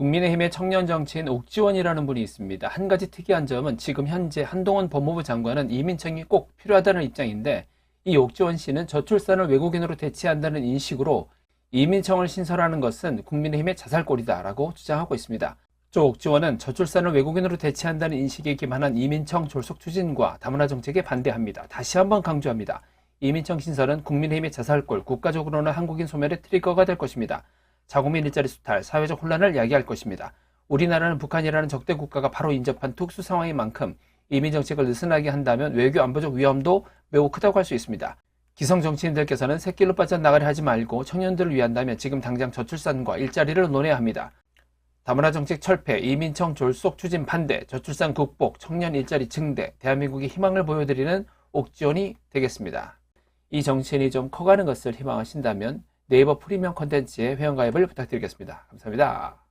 국민의힘의 청년 정치인 옥지원이라는 분이 있습니다. 한 가지 특이한 점은 지금 현재 한동훈 법무부 장관은 이민청이 꼭 필요하다는 입장인데 이 옥지원 씨는 저출산을 외국인으로 대체한다는 인식으로 이민청을 신설하는 것은 국민의힘의 자살골이다라고 주장하고 있습니다. 조 옥지원은 저출산을 외국인으로 대체한다는 인식에 기반한 이민청 졸속 추진과 다문화 정책에 반대합니다. 다시 한번 강조합니다. 이민청 신설은 국민의힘의 자살골, 국가적으로는 한국인 소멸의 트리거가 될 것입니다. 자국민 일자리 수탈, 사회적 혼란을 야기할 것입니다. 우리나라는 북한이라는 적대 국가가 바로 인접한 특수 상황인 만큼 이민 정책을 느슨하게 한다면 외교 안보적 위험도 매우 크다고 할 수 있습니다. 기성 정치인들께서는 새길로 빠져나가려 하지 말고 청년들을 위한다면 지금 당장 저출산과 일자리를 논해야 합니다. 다문화 정책 철폐, 이민청 졸속 추진 반대, 저출산 극복, 청년 일자리 증대, 대한민국의 희망을 보여드리는 옥지원이 되겠습니다. 이 정치인이 좀 커가는 것을 희망하신다면 네이버 프리미엄 컨텐츠에 회원가입을 부탁드리겠습니다. 감사합니다.